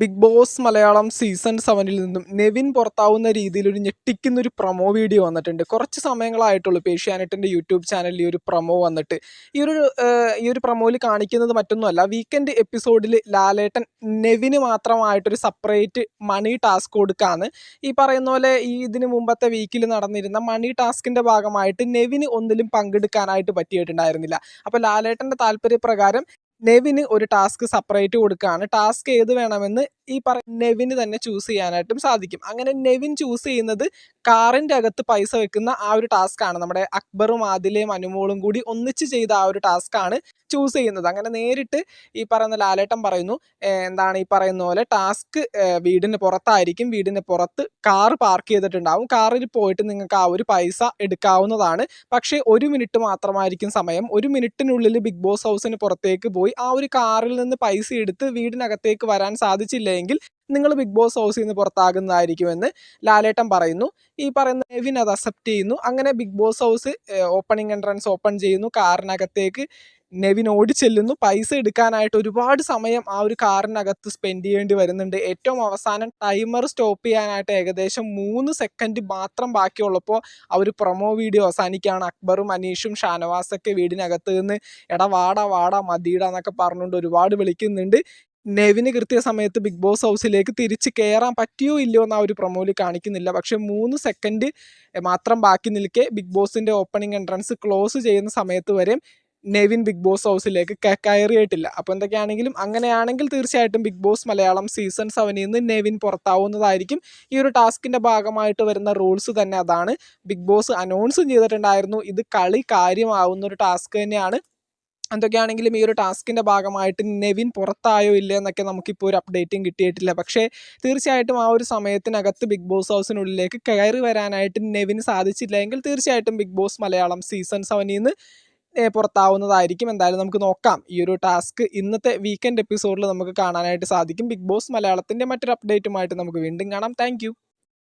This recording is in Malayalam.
ബിഗ് ബോസ് മലയാളം സീസൺ സെവനിൽ നിന്നും നെവിൻ പുറത്താവുന്ന രീതിയിൽ ഒരു ഞെട്ടിക്കുന്ന ഒരു പ്രൊമോ വീഡിയോ വന്നിട്ടുണ്ട്. കുറച്ച് സമയങ്ങളായിട്ടുള്ളൂ പേഷ്യാനെറ്റിന്റെ യൂട്യൂബ് ചാനലിൽ ഈ ഒരു പ്രൊമോ വന്നിട്ട്. ഈ ഒരു ഈ ഒരു പ്രൊമോയിൽ കാണിക്കുന്നത് മറ്റൊന്നുമല്ല. വീക്കെൻഡ് എപ്പിസോഡിൽ ലാലേട്ടൻ നെവിന് മാത്രമായിട്ടൊരു സെപ്പറേറ്റ് മണി ടാസ്ക് കൊടുക്കാന്ന് ഈ പറയുന്ന പോലെ ഈ ഇതിന് മുമ്പത്തെ വീക്കിൽ നടന്നിരുന്ന മണി ടാസ്കിന്റെ ഭാഗമായിട്ട് നെവിന് ഒന്നിലും പങ്കെടുക്കാനായിട്ട് പറ്റിയിട്ടുണ്ടായിരുന്നില്ല. അപ്പോൾ ലാലേട്ടന്റെ താല്പര്യപ്രകാരം നെവിന് ഒരു ടാസ്ക് സെപ്പറേറ്റ് കൊടുക്കുകയാണ് ടാസ്ക് ഏത് വേണമെന്ന് ഈ പറ നെവിന് തന്നെ ചൂസ് ചെയ്യാനായിട്ടും സാധിക്കും. അങ്ങനെ നെവിൻ ചൂസ് ചെയ്യുന്നത് കാറിന്റെ അകത്ത് പൈസ വെക്കുന്ന ആ ഒരു ടാസ്ക് ആണ്. നമ്മുടെ അക്ബറും ആദിലയും അനുമോളും കൂടി ഒന്നിച്ച് ചെയ്ത ആ ഒരു ടാസ്ക് ആണ് ചൂസ് ചെയ്യുന്നത്. അങ്ങനെ നേരിട്ട് ഈ പറയുന്ന ലാലേട്ടൻ പറയുന്നു എന്താണ് ഈ പറയുന്ന പോലെ ടാസ്ക് വീടിന് പുറത്തായിരിക്കും. വീടിന് പുറത്ത് കാർ പാർക്ക് ചെയ്തിട്ടുണ്ടാവും. കാറിൽ പോയിട്ട് നിങ്ങൾക്ക് ആ ഒരു പൈസ എടുക്കാവുന്നതാണ്. പക്ഷേ ഒരു മിനിറ്റ് മാത്രമായിരിക്കും സമയം. ഒരു മിനിറ്റിനുള്ളിൽ ബിഗ് ബോസ് ഹൗസിന് പുറത്തേക്ക് പോയി ആ ഒരു കാറിൽ നിന്ന് പൈസ എടുത്ത് വീടിനകത്തേക്ക് വരാൻ സാധിച്ചില്ലെങ്കിൽ നിങ്ങൾ ബിഗ് ബോസ് ഹൗസിൽ നിന്ന് പുറത്താകുന്നതായിരിക്കുമെന്ന് ലാലേട്ടൻ പറയുന്നു. ഈ പറയുന്ന നെവിൻ അത് അക്സെപ്റ്റ് ചെയ്യുന്നു. അങ്ങനെ big boss house opening entrance open ചെയ്യുന്നു. കാറിനകത്തേക്ക് നെവിൻ ഓടി ചെല്ലുന്നു പൈസ എടുക്കാനായിട്ട് ഒരുപാട് സമയം ആ ഒരു കാറിനകത്ത് സ്പെൻഡ് ചെയ്യേണ്ടി വരുന്നുണ്ട്. ഏറ്റവും അവസാനം ടൈമർ സ്റ്റോപ്പ് ചെയ്യാനായിട്ട് ഏകദേശം മൂന്ന് സെക്കൻഡ് മാത്രം ബാക്കിയുള്ളപ്പോൾ ഒരു പ്രൊമോ വീഡിയോ അവസാനിക്കുകയാണ്. അക്ബറും അനീഷും ഷാനവാസൊക്കെ വീടിനകത്ത് നിന്ന് എടാ വാടാ വാടാ മതിയിടാ എന്നൊക്കെ പറഞ്ഞുകൊണ്ട് ഒരുപാട് വിളിക്കുന്നുണ്ട്. നെവിന് കൃത്യ സമയത്ത് ബിഗ് ബോസ് ഹൗസിലേക്ക് തിരിച്ച് കയറാൻ പറ്റിയോ ഇല്ലയോ എന്ന് ആ ഒരു പ്രൊമോയിൽ കാണിക്കുന്നില്ല. പക്ഷേ മൂന്ന് സെക്കൻഡ് മാത്രം ബാക്കി നിൽക്കെ ബിഗ് ബോസിന്റെ ഓപ്പണിംഗ് എൻട്രൻസ് ക്ലോസ് ചെയ്യുന്ന സമയത്ത് വരെ നെവിൻ ബിഗ് ബോസ് ഹൗസിലേക്ക് കയറിയിട്ടില്ല. അപ്പോൾ എന്തൊക്കെയാണെങ്കിലും അങ്ങനെയാണെങ്കിൽ തീർച്ചയായിട്ടും ബിഗ് ബോസ് മലയാളം സീസൺ സെവനിൽ നിന്ന് നെവിൻ പുറത്താവുന്നതായിരിക്കും. ഈ ഒരു ടാസ്കിന്റെ ഭാഗമായിട്ട് വരുന്ന റൂൾസ് തന്നെ അതാണ്. ബിഗ് ബോസ് അനൗൺസും ചെയ്തിട്ടുണ്ടായിരുന്നു. ഇത് കളി കാര്യമാവുന്ന ഒരു ടാസ്ക് തന്നെയാണ്. എന്തൊക്കെയാണെങ്കിലും ഈ ഒരു ടാസ്കിന്റെ ഭാഗമായിട്ട് നെവിൻ പുറത്തായോ ഇല്ല എന്നൊക്കെ നമുക്കിപ്പോൾ ഒരു അപ്ഡേറ്റും കിട്ടിയിട്ടില്ല. പക്ഷേ തീർച്ചയായിട്ടും ആ ഒരു സമയത്തിനകത്ത് ബിഗ് ബോസ് ഹൗസിനുള്ളിലേക്ക് കയറി വരാനായിട്ട് നെവിന് സാധിച്ചില്ല എങ്കിൽ തീർച്ചയായിട്ടും ബിഗ് ബോസ് മലയാളം സീസൺ സെവനിൽ നിന്ന് പുറത്താവുന്നതായിരിക്കും. എന്തായാലും നമുക്ക് നോക്കാം. ഈ ഒരു ടാസ്ക് ഇന്നത്തെ വീക്കെൻഡ് എപ്പിസോഡിൽ നമുക്ക് കാണാനായിട്ട് സാധിക്കും. ബിഗ് ബോസ് മലയാളത്തിന്റെ മറ്റൊരു അപ്ഡേറ്റുമായിട്ട് നമുക്ക് വീണ്ടും കാണാം. താങ്ക്